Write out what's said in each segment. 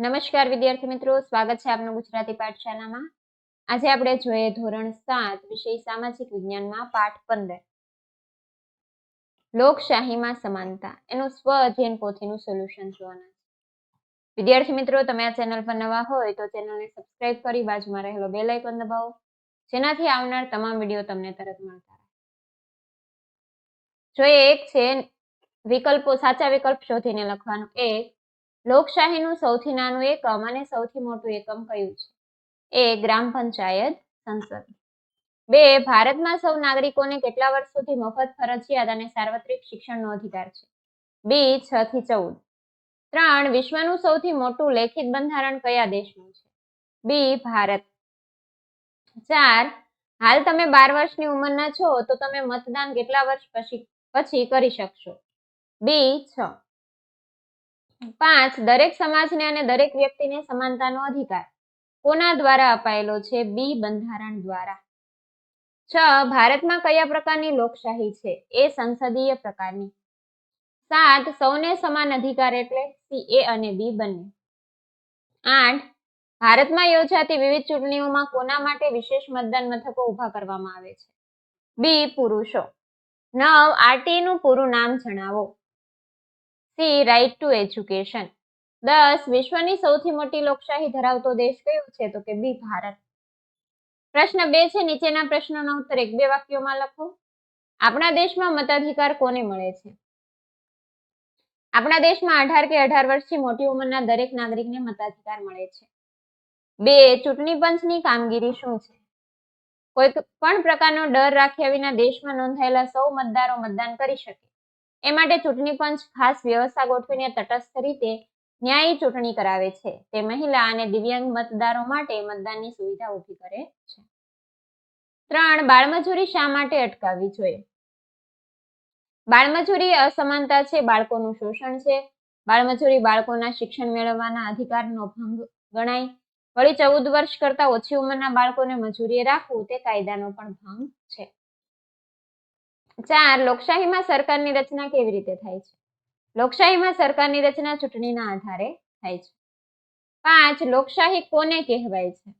નમસ્કાર વિદ્યાર્થી મિત્રો, સ્વાગત છે આપનું ગુજરાતી પાઠશાલામાં આજે આપણે જોઈએ ધોરણ સાત, વિષય સામાજિક વિજ્ઞાનમાં પાઠ પંદર. લોકશાહીમાં સમાનતા, એનું સ્વ અધ્યયન પોથીનું સોલ્યુશન જોવાના વિદ્યાર્થી મિત્રો, તમે આ ચેનલ પર નવા હોય તો ચેનલને સબસ્ક્રાઇબ કરી બાજુમાં રહેલો બેલ આઇકોન દબાવો, જેનાથી આવનાર તમામ વીડિયો તમને તરત મળતા રહે. જોઈએ એક છે વિકલ્પો, સાચા વિકલ્પ શોધીને લખવાનો. એક લોકશાહીનું સૌથી નાનું એકમ અને સૌથી મોટું એકમ કયું છે? એ ગ્રામ પંચાયત સંસદ. બે, ભારતમાં સૌ નાગરિકોને કેટલા વર્ષ સુધી મફત ફરજિયાત અને સાર્વત્રિક શિક્ષણનો અધિકાર છે? બી, છ થી ચૌદ. ત્રણ, વિશ્વનું સૌથી મોટું લેખિત બંધારણ કયા દેશનું છે? બી, ભારત. ચાર, હાલ તમે બાર વર્ષની ઉંમરના છો તો તમે મતદાન કેટલા વર્ષ પછી પછી કરી શકશો? બી, છ. પાંચ, દરેક સમાજને અને દરેક વ્યક્તિને સમાનતાનો અધિકાર. કોના દ્વારા અપાયેલો છે? બી, બંધારણ દ્વારા. છ, ભારતમાં કયા પ્રકારની લોકશાહી છે? એ સંસદીય પ્રકારની. સાત, સૌને સમાન અધિકાર એટલે સી, એ અને બી બંને. આઠ, ભારતમાં યોજાતી વિવિધ ચૂંટણીઓમાં કોના માટે વિશેષ મતદાન મથકો ઊભા કરવામાં આવે છે? બી, પુરુષો. નવ, આરટીનું પૂરું નામ જણાવો. સી રાઇટ ટુ એજ્યુકેશન દસ, વિશ્વની સૌથી મોટી લોકશાહી ધરાવતો દેશ કયો છે? તો કે બી, ભારત. પ્રશ્ન બે છે, નીચેના પ્રશ્નોનો ઉત્તર એક બે વાક્યોમાં લખો. આપણા દેશમાં મતાધિકાર કોને મળે છે? આપણા દેશમાં અઢાર કે અઢાર વર્ષથી મોટી ઉંમરના દરેક નાગરિકને મતાધિકાર મળે છે. બે, ચૂંટણી પંચની કામગીરી શું છે? કોઈ પણ પ્રકારનો ડર રાખ્યા વિના દેશમાં નોંધાયેલા સૌ મતદારો મતદાન કરી શકે. એ માટે ચૂંટણી પંચ ખાસ વ્યવસ્થા ગોઠવીને તટસ્થ રીતે ન્યાયી ચૂંટણી કરાવે છે. તે મહિલા અને દિવ્યાંગ મતદારો માટે મતદાનની સુવિધા ઊભી કરે છે. ત્રણ, બાળમજૂરી શા માટે અટકાવવી જોઈએ? બાળમજૂરી અસમાનતા છે, બાળકોનું શોષણ છે. બાળમજૂરી બાળકોના શિક્ષણ મેળવવાના અધિકારનો ભંગ ગણાય. વળી ચૌદ વર્ષ કરતા ઓછી ઉંમરના બાળકોને મજૂરીએ રાખવું તે કાયદાનો પણ ભંગ છે. ચાર, લોકશાહીમાં સરકારની રચના કેવી રીતે થાય છે? લોકશાહીમાં સરકારની રચના ચૂંટણીના આધારે થાય છે. પાંચ, લોકશાહી કોને કહેવાય છે?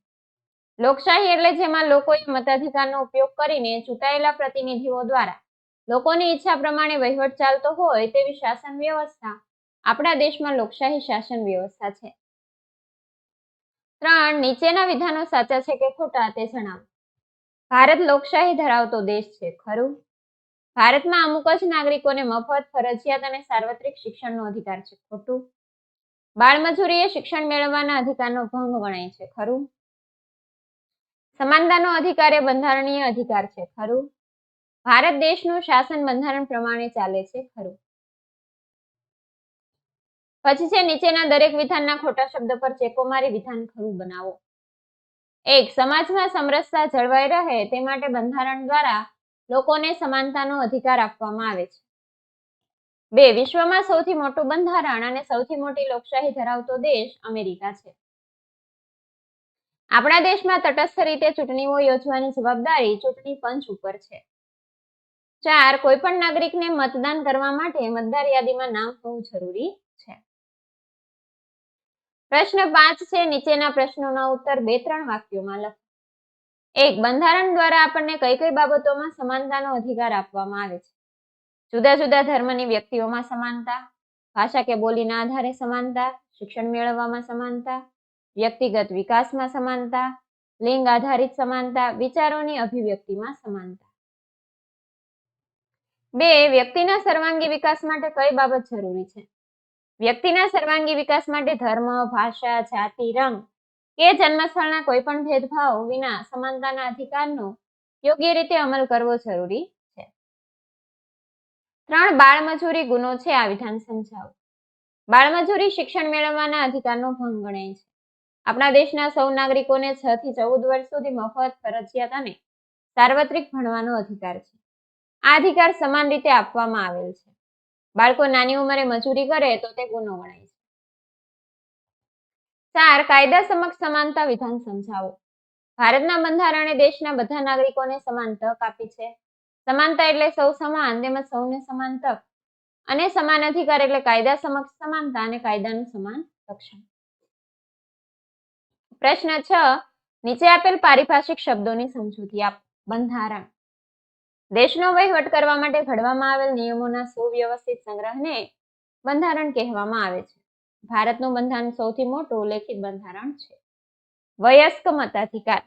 લોકશાહી એટલે જેમાં લોકોએ મતાધિકારનો ઉપયોગ કરીને ચૂંટાયેલા પ્રતિનિધિઓ દ્વારા લોકોની ઈચ્છા પ્રમાણે વહીવટ ચાલતો હોય તેવી શાસન વ્યવસ્થા આપણા દેશમાં લોકશાહી શાસન વ્યવસ્થા છે. ત્રણ, નીચેના વિધાનો સાચા છે કે ખોટા તે જણાવો. ભારત લોકશાહી ધરાવતો દેશ છે, ખરું? ભારતમાં અમુક જ નાગરિકોને મફત, ફરજિયાત અને સાર્વત્રિક શિક્ષણનો અધિકાર છે. ખોટું? બાળમજૂરી એ શિક્ષણ મેળવવાના અધિકારનો ભંગ ગણાય છે. ખરું? સમાનતાનો અધિકાર એ બંધારણીય અધિકાર છે. ખરું? ભારત દેશનું શાસન બંધારણ પ્રમાણે ચાલે છે. ખરું? પછી છે નીચેના દરેક વિધાનના ખોટા શબ્દ પર ચેકો મારી વિધાન ખરું બનાવો. એક, સમાજમાં સમરસતા જળવાઈ રહે તે માટે બંધારણ દ્વારા લોકોને સમાનતાનો અધિકાર આપવામાં આવે છે. બે, વિશ્વમાં સૌથી મોટું બંધારણ અને સૌથી મોટી લોકશાહી ધરાવતો દેશ અમેરિકા છે. આપણા દેશમાં તટસ્થ રીતે ચૂંટણીઓ યોજવાની જવાબદારી ચૂંટણી પંચ ઉપર છે. ચાર કોઈ પણ નાગરિકને મતદાન કરવા માટે મતદાર યાદીમાં નામ હોવું જરૂરી છે. પ્રશ્ન પાંચ છે, નીચેના પ્રશ્નોના ઉત્તર બે, ત્રણ વાક્યોમાં લખો. એક બંધારણ દ્વારા આપણને કઈ કઈ બાબતોમાં સમાનતાનો અધિકાર આપવામાં આવે છે? જુદા જુદા ધર્મની વ્યક્તિઓમાં સમાનતા, ભાષા કે બોલીના આધારે સમાનતા, શિક્ષણ મેળવવામાં સમાનતા, વ્યક્તિગત વિકાસમાં સમાનતા, લિંગ આધારિત સમાનતા, વિચારોની અભિવ્યક્તિમાં સમાનતા. બે, વ્યક્તિના સર્વાંગી વિકાસ માટે કઈ બાબત જરૂરી છે? વ્યક્તિના સર્વાંગી વિકાસ માટે ધર્મ, ભાષા, જાતિ, રંગ કે જન્મસ્થળના કોઈ પણ ભેદભાવ વિના સમાનતાના અધિકારનો યોગ્ય રીતે અમલ કરવો જરૂરી છે. ત્રણ, બાળમજૂરી ગુનો છે આ વિધાન સમજાવો. બાળમજૂરી શિક્ષણ મેળવવાના અધિકારનો ભંગ ગણાય છે. આપણા દેશના સૌ નાગરિકોને છ થી ચૌદ વર્ષ સુધી મફત ફરજિયાત અને સાર્વત્રિક ભણવાનો અધિકાર છે. આ અધિકાર સમાન રીતે આપવામાં આવેલ છે. બાળકો નાની ઉંમરે મજૂરી કરે તો તે ગુનો ગણાય છે. ચાર કાયદા સમક્ષ સમાનતા વિધાન સમજાવો. ભારતના બંધારણે દેશના બધા નાગરિકોને સમાન તક આપી છે. સમાનતા એટલે સૌ સમાન, તેમજ સૌને સમાન તક. અને સમાન અધિકાર એટલે કાયદા સમક્ષ સમાનતા અને કાયદાનું સમાન રક્ષણ. પ્રશ્ન છ, નીચે આપેલ પારિભાષિક શબ્દોની સમજૂતી આપ, બંધારણ. દેશનો વહીવટ કરવા માટે ઘડવામાં આવેલ નિયમોના સુવ્યવસ્થિત સંગ્રહને બંધારણ કહેવામાં આવે છે. ભારતનું બંધારણ સૌથી મોટું લેખિત બંધારણ છે. વયસ્ક મતાધિકાર.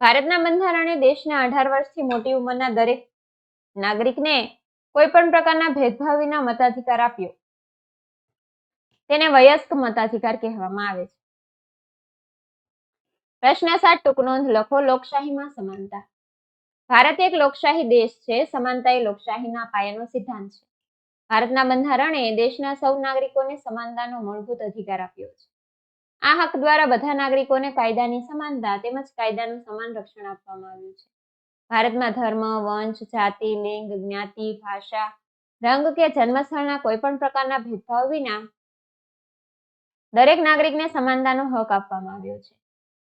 ભારતના બંધારણે દેશના અઢાર વર્ષથી મોટી ઉંમરના દરેક નાગરિકને કોઈ પણ પ્રકારના ભેદભાવ વિના મતાધિકાર આપ્યો. તેને વયસ્ક મતાધિકાર કહેવામાં આવે છે. પ્રશ્ન સાત, ટૂંક નોંધ લખો. લોકશાહીમાં સમાનતા. ભારત એક લોકશાહી દેશ છે. સમાનતા એ લોકશાહીના પાયાનો સિદ્ધાંત છે. ભારતના બંધારણે દેશના સૌ નાગરિકોને સમાનતાનો મૂળભૂત અધિકાર આપ્યો છે. આ હક દ્વારા બધા નાગરિકોને કાયદાની સમાનતા તેમજ કાયદાનું સમાન રક્ષણ આપવામાં આવ્યું છે. ભારતમાં ધર્મ, વંશ, જાતિ, લિંગ, જ્ઞાતિ, ભાષા, રંગ કે જન્મસ્થળના કોઈ પણ પ્રકારના ભેદભાવ વિના દરેક નાગરિકને સમાનતાનો હક આપવામાં આવ્યો છે.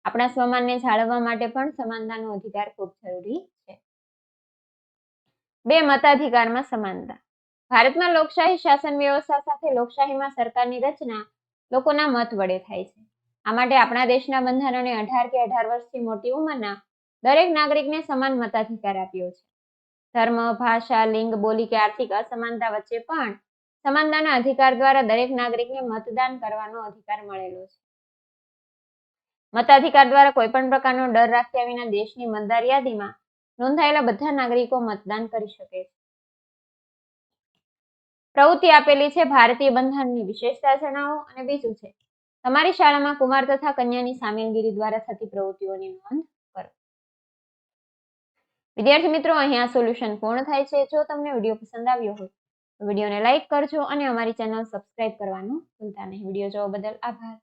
આપણા સ્વમાનને જાળવવા માટે પણ સમાનતાનો અધિકાર ખૂબ જરૂરી છે. બે મતાધિકારમાં સમાનતા. ભારતમાં લોકશાહી શાસન વ્યવસ્થા સાથે લોકશાહીમાં સરકારની રચના લોકોના મત વડે થાય છે. આ માટે આપણા દેશના બંધારણે અઢાર કે અઢાર વર્ષથી મોટી ઉંમરના દરેક નાગરિકને સમાન મતાધિકાર આપ્યો છે. ધર્મ, ભાષા, લિંગ, બોલી કે આર્થિક અસમાનતા વચ્ચે પણ સમાનતાના અધિકાર દ્વારા દરેક નાગરિકને મતદાન કરવાનો અધિકાર મળેલો છે. મતાધિકાર દ્વારા કોઈ પણ પ્રકારનો ડર રાખ્યા વિના દેશની મતદાર યાદીમાં નોંધાયેલા બધા નાગરિકો મતદાન કરી શકે છે. પ્રવૃત્તિ આપેલી છે ભારતીય બંધારણની વિશેષતા જણાવો અને બીજું છે. તમારી શાળામાં કુમાર તથા કન્યાની સામેલગીરી દ્વારા થતી પ્રવૃત્તિઓની નોંધ વિદ્યાર્થી મિત્રો અહીંયા સોલ્યુશન પૂર્ણ થાય છે. જો તમને વીડિયો પસંદ આવ્યો હોય, તો વિડીયોને લાઇક કરજો અને અમારી ચેનલ સબસ્ક્રાઇબ કરવાનું ભૂલતા નહીં. વીડિયો જોવા બદલ આભાર.